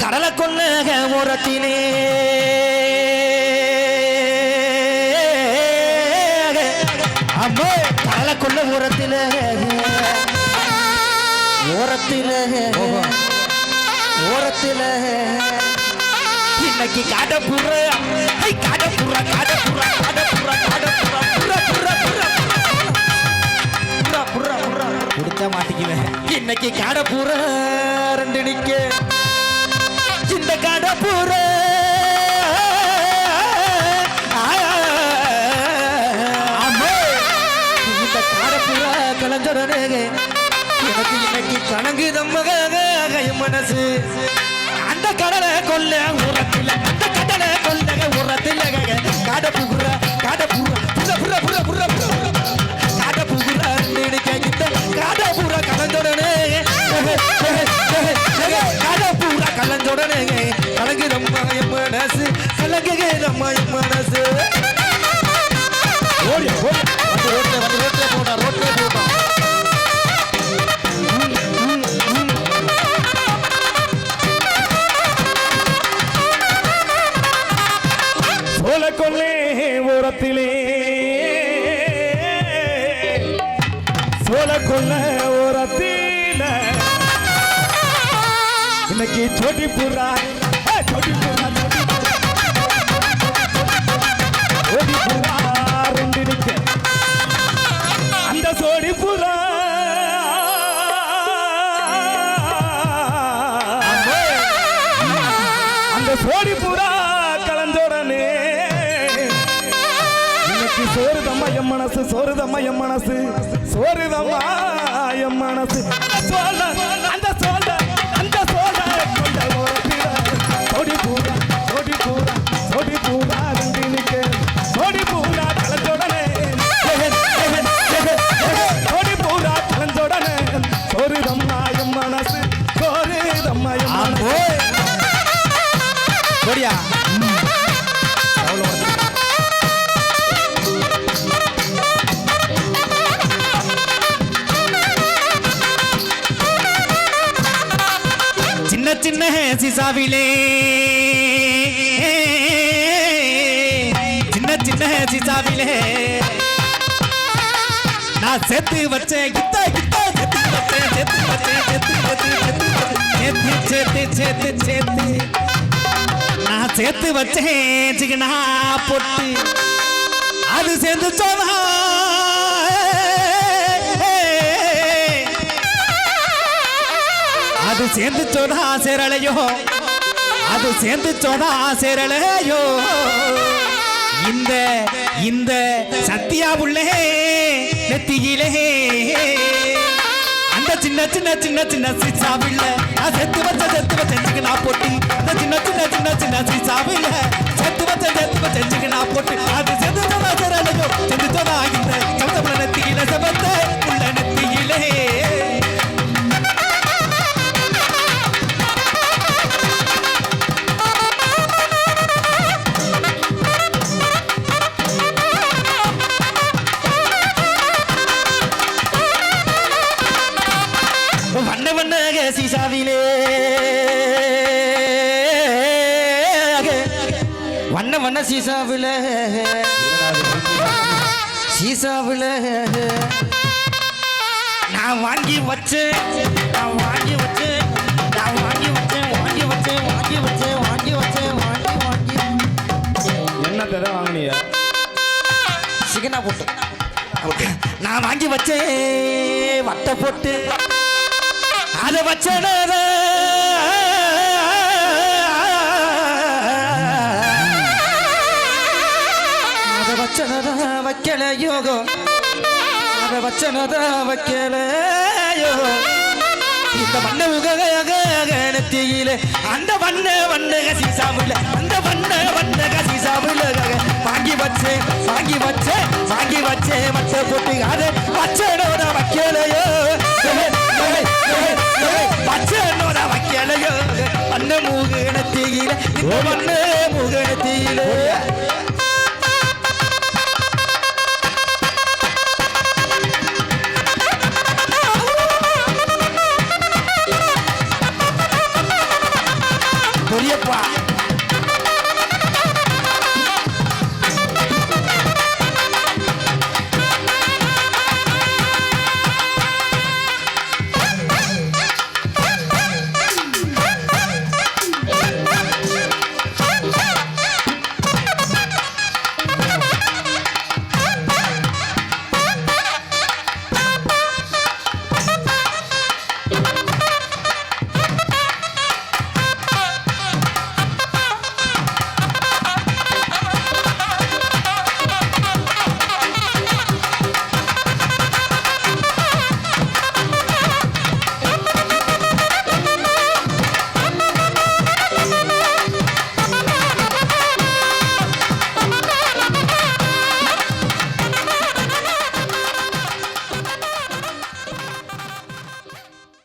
கடலை கொல்ல உரத்தினே அம்மா கடலை கொள்ள ஓரத்திலே ஓரத்திலே ஓரத்திலே இன்னைக்கு காடப்புற ஐ காடப்புற காடப்புற காடப்புற காடப்புற புற புற புற புற புற புற குடிச்சா மாட்டிக்குவேன் இன்னைக்கு காடப்புற. இன்னைக்கு கணங்குதம் மனசு. அந்த கடலை கொல்ல உரத்தில் அந்த கடலை கொல்ல உரத்தில் காடப்புற காடப்புற புற புற புற புற புற காடப்புற நினைக்க இந்த காடப்புற கலந்துடனே. காடப்புற கலந்துடனே. கலங்குதம்மா என் மனசு கலங்குதம்மா என் மனசு சோழ கொல்லே ஓரத்திலே. சோழ கொல்ல ஓரத்தில. இன்னைக்கு சொடி புறா சொடி சோறுதம்மா எம் மனசு சோறுதம்மா எம் மனசு. சோறுதம்மா எம் மனசு. சோழ அந்த சோழ அந்த சோழ கொண்ட ஓரத்தில பூரா சோடி பூரா சோடி பூரா நிக்க சோடி பூரா கலந்தோடனே சோடி பூரா கலந்தோடனே சோறுதம்மா மனசு சோறுதம்மா மனசு. சின்ன சிசாவிலே. சின்ன சின்ன சிசாவிலே. நான் சேர்த்து வச்சேன் கித்த கித்த சேர்த்து வச்சேன் சேர்த்து வச்சேன் சேர்த்து வச்சேன் சேர்த்து சேர்த்து சேர்த்து சேர்த்து நான் சேர்த்து வச்சேன் சிக்கனா பொட்டு. அது சேர்ந்து சொன்னா அது சேர்ந்து சோதா சேரலையோ? அது சேர்ந்து சோதா சேரலையோ? இந்த இந்த சத்தியா புள்ளே நெத்தியிலே. அந்த சின்ன சின்ன சின்ன சின்ன சிசாவில்ல நான் செத்து வச்ச செத்து வச்சுக்கு நான் போட்டி. அந்த சின்ன சின்ன சின்ன சின்ன சிசாவில்ல செத்து வச்ச செத்து வச்சுக்கு நான் போட்டு. அது செத்து சோதா சேரலையோ? செத்து சோதா இந்த சீசாவிலே வண்ண வண்ண சீசாவில. சீசாவில. நான் வாங்கி வச்சேன். நான் வாங்கி வச்சேன். நான் வாங்கி வச்சேன். வாங்கி வச்சேன். வாங்கி வச்சேன். வாங்கி வச்சேன். வாங்கி வாங்கி. என்ன தர வாங்கினியா? சிக்கனா போட்டு. நான் வாங்கி வச்சேன். வட்டை போட்டு. அதை வச்சன அதை. வச்சனத வைக்கல யோகம் அதை வச்சனத வைக்கல இந்த வண்ண உகத்தியில அந்த வண்ண வண்ணக கசிசாமுல அந்த வண்ண வண்ணக கசிசாமுல வாங்கி வச்சேன் வாங்கி வச்சேன் வாங்கி வச்சேன் மச்ச போட்டு அதை வச்சனோட வைக்கலையோ மூகனத்தியிலே இந்த